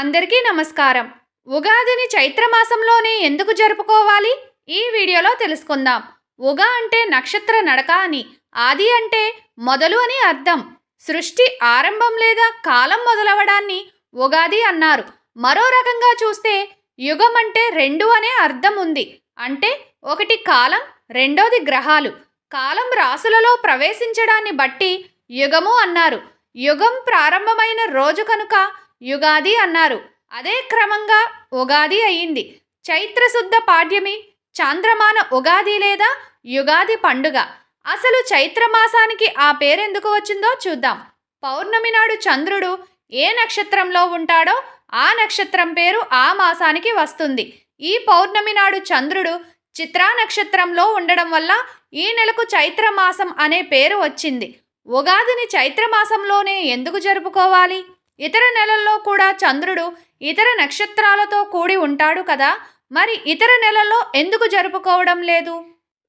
అందరికీ నమస్కారం. ఉగాదిని చైత్రమాసంలోనే ఎందుకు జరుపుకోవాలి? ఈ వీడియోలో తెలుసుకుందాం. ఉగా అంటే నక్షత్ర నడక అని ఆది అంటే మొదలు అని అర్థం. సృష్టి ఆరంభం లేదా కాలం మొదలవడాన్ని ఉగాది అన్నారు. మరో రకంగా చూస్తే యుగం అంటే రెండు అనే అర్థం ఉంది. అంటే ఒకటి కాలం రెండోది గ్రహాలు. కాలం రాసులలో ప్రవేశించడాన్ని బట్టి యుగము అన్నారు. యుగం ప్రారంభమైన రోజు కనుక యుగాది అన్నారు. అదే క్రమంగా ఉగాది అయింది. చైత్రశుద్ధ పాడ్యమి చాంద్రమాన ఉగాది లేదా యుగాది పండుగ? అసలు చైత్రమాసానికి ఆ పేరెందుకు వచ్చిందో చూద్దాం. పౌర్ణమి నాడు చంద్రుడు ఏ నక్షత్రంలో ఉంటాడో ఆ నక్షత్రం పేరు ఆ మాసానికి వస్తుంది. ఈ పౌర్ణమి నాడు చంద్రుడు చిత్రా నక్షత్రంలో ఉండడం వల్ల ఈ నెలకు చైత్రమాసం అనే పేరు వచ్చింది. ఉగాదిని చైత్రమాసంలోనే ఎందుకు జరుపుకోవాలి? ఇతర నెలల్లో కూడా చంద్రుడు ఇతర నక్షత్రాలతో కూడి ఉంటాడు కదా. మరి ఇతర నెలల్లో ఎందుకు జరుపుకోవడం లేదు?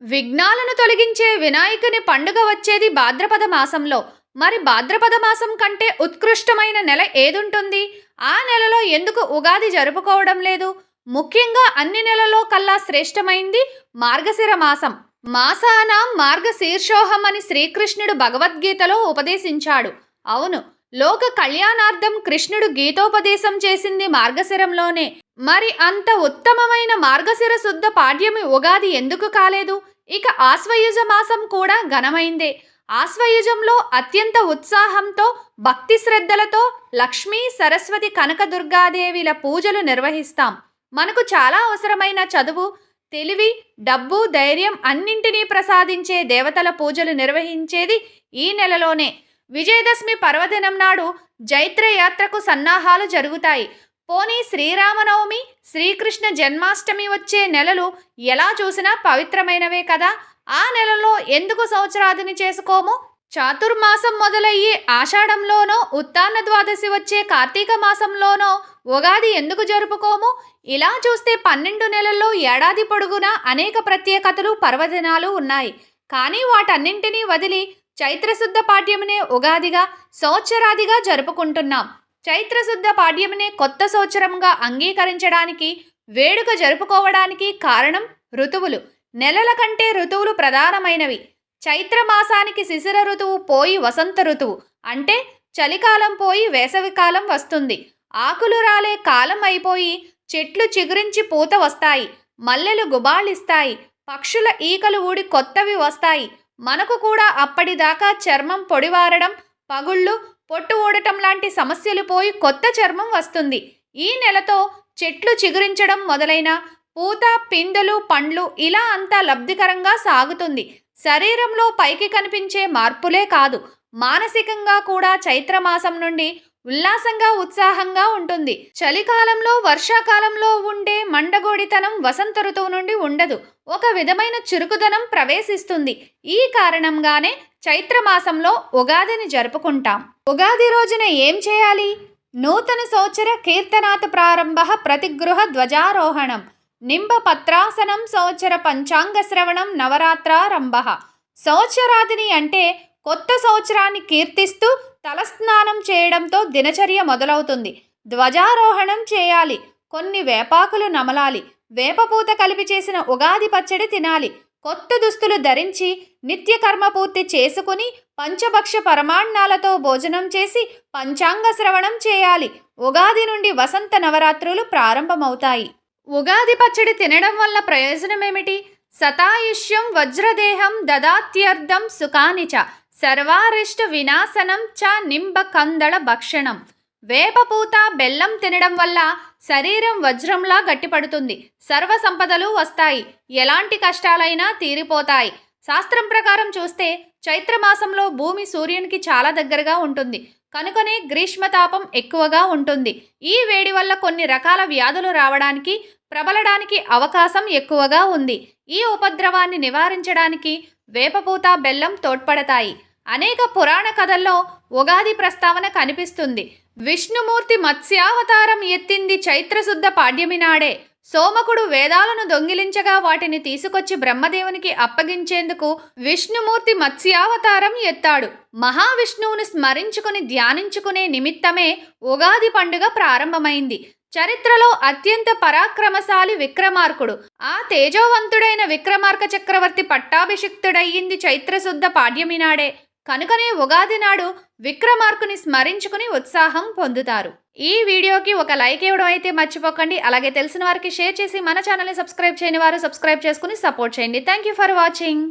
విఘ్నాలను తొలగించే వినాయకుని పండుగ వచ్చేది భాద్రపద మాసంలో. మరి భాద్రపద మాసం కంటే ఉత్కృష్టమైన నెల ఏదుంటుంది? ఆ నెలలో ఎందుకు ఉగాది జరుపుకోవడం లేదు? ముఖ్యంగా అన్ని నెలలో కల్లా శ్రేష్టమైంది మార్గశిర మాసం. మాసానాం మార్గశీర్షోహం అని శ్రీకృష్ణుడు భగవద్గీతలో ఉపదేశించాడు. అవును లోక కళ్యాణార్థం కృష్ణుడు గీతోపదేశం చేసింది మార్గశిరంలోనే. మరి అంత ఉత్తమమైన మార్గశిర శుద్ధ పాడ్యమి ఉగాది ఎందుకు కాలేదు? ఇక ఆశ్వయుజ మాసం కూడా ఘనమైందే. ఆశ్వయుజంలో అత్యంత ఉత్సాహంతో భక్తి శ్రద్ధలతో లక్ష్మీ సరస్వతి కనకదుర్గాదేవిల పూజలు నిర్వహిస్తాం. మనకు చాలా అవసరమైన చదువు తెలివి డబ్బు ధైర్యం అన్నింటినీ ప్రసాదించే దేవతల పూజలు నిర్వహించేది ఈ నెలలోనే. విజయదశమి పర్వదినం నాడు జైత్ర యాత్రకు సన్నాహాలు జరుగుతాయి. పోనీ శ్రీరామనవమి శ్రీకృష్ణ జన్మాష్టమి వచ్చే నెలలు ఎలా చూసినా పవిత్రమైనవే కదా? ఆ నెలలో ఎందుకు సంవత్సరాదిని చేసుకోము? చాతుర్మాసం మొదలయ్యే ఆషాఢంలోనో ఉత్తాన ద్వాదశి వచ్చే కార్తీక మాసంలోనో ఉగాది ఎందుకు జరుపుకోము? ఇలా చూస్తే పన్నెండు నెలల్లో ఏడాది పొడుగునా అనేక ప్రత్యేకతలు పర్వదినాలు ఉన్నాయి. కానీ వాటన్నింటినీ వదిలి చైత్రశుద్ధ పాడ్యమునే ఉగాదిగా సంవత్సరాదిగా జరుపుకుంటున్నాం. చైత్రశుద్ధ పాడ్యమునే కొత్త సంవత్సరంగా అంగీకరించడానికి వేడుక జరుపుకోవడానికి కారణం ఋతువులు. నెలల కంటే ఋతువులు ప్రధానమైనవి. చైత్రమాసానికి శిశిర ఋతువు పోయి వసంత ఋతువు. అంటే చలికాలం పోయి వేసవికాలం వస్తుంది. ఆకులు రాలే కాలం అయిపోయి చెట్లు చిగురించి పూత వస్తాయి. మల్లెలు గుబాళిస్తాయి. పక్షుల ఈకలు ఊడి కొత్తవి వస్తాయి. మనకు కూడా అప్పటిదాకా చర్మం పొడివారడం పగుళ్ళు పొట్టు ఊడటం లాంటి సమస్యలు పోయి కొత్త చర్మం వస్తుంది. ఈ నెలతో చెట్లు చిగురించడం మొదలైన పూత పిందెలు పండ్లు ఇలా అంతా లబ్ధికరంగా సాగుతుంది. శరీరంలో పైకి కనిపించే మార్పులే కాదు మానసికంగా కూడా చైత్రమాసం నుండి ఉల్లాసంగా ఉత్సాహంగా ఉంటుంది. చలికాలంలో వర్షాకాలంలో ఉండే మండగోడితనం వసంత ఋతువు నుండి ఉండదు. ఒక విధమైన చురుకుదనం ప్రవేశిస్తుంది. ఈ కారణంగానే చైత్రమాసంలో ఉగాదిని జరుపుకుంటాం. ఉగాది రోజున ఏం చేయాలి? నూతన సంవత్సర కీర్తనాథ ప్రారంభ ప్రతిగృహ ధ్వజారోహణం. నింబ పత్రాసనం సంవత్సర పంచాంగ శ్రవణం నవరాత్రారంభ. సంవత్సరాదిని అంటే కొత్త సంవత్సరాన్ని కీర్తిస్తూ తలస్నానం చేయడంతో దినచర్య మొదలవుతుంది. ధ్వజారోహణం చేయాలి. కొన్ని వేపాకులు నమలాలి. వేపపూత కలిపి చేసిన ఉగాది పచ్చడి తినాలి. కొత్త దుస్తులు ధరించి నిత్యకర్మ పూర్తి చేసుకుని పంచభక్ష పరమాణాలతో భోజనం చేసి పంచాంగ శ్రవణం చేయాలి. ఉగాది నుండి వసంత నవరాత్రులు ప్రారంభమవుతాయి. ఉగాది పచ్చడి తినడం వల్ల ప్రయోజనం ఏమిటి సతాయుష్యం వజ్రదేహం దదాత్యర్థం సుఖాని చ సర్వారిష్ట వినాశనం చ నింబ కందళ భక్షణం. వేపపూత బెల్లం తినడం వల్ల శరీరం వజ్రంలా గట్టిపడుతుంది. సర్వ సంపదలు వస్తాయి. ఎలాంటి కష్టాలైనా తీరిపోతాయి. శాస్త్రం ప్రకారం చూస్తే చైత్రమాసంలో భూమి సూర్యునికి చాలా దగ్గరగా ఉంటుంది. కనుకనే గ్రీష్మతాపం ఎక్కువగా ఉంటుంది. ఈ వేడి వల్ల కొన్ని రకాల వ్యాధులు రావడానికి ప్రబలడానికి అవకాశం ఎక్కువగా ఉంది. ఈ ఉపద్రవాన్ని నివారించడానికి వేపపూత బెల్లం తోడ్పడతాయి. అనేక పురాణ కథల్లో ఉగాది ప్రస్తావన కనిపిస్తుంది. విష్ణుమూర్తి మత్స్యావతారం ఎత్తింది చైత్రశుద్ధ పాడ్యమి నాడే. సోమకుడు వేదాలను దొంగిలించగా వాటిని తీసుకొచ్చి బ్రహ్మదేవునికి అప్పగించేందుకు విష్ణుమూర్తి మత్స్యావతారం ఎత్తాడు. మహావిష్ణువును స్మరించుకుని ధ్యానించుకునే నిమిత్తమే ఉగాది పండుగ ప్రారంభమైంది. చరిత్రలో అత్యంత పరాక్రమశాలి విక్రమార్కుడు. ఆ తేజోవంతుడైన విక్రమార్క చక్రవర్తి పట్టాభిషిక్తుడయ్యింది చైత్రశుద్ధ పాడ్యమి నాడే కనుకనే ఉగాది నాడు విక్రమార్కుని స్మరించుకుని ఉత్సాహం పొందుతారు. ఈ వీడియోకి ఒక లైక్ ఇవ్వడం అయితే మర్చిపోకండి. అలాగే తెలిసిన వారికి షేర్ చేసి మన ఛానల్ని సబ్స్క్రైబ్ చేయని వారు సబ్స్క్రైబ్ చేసుకుని సపోర్ట్ చేయండి. Thank you for watching.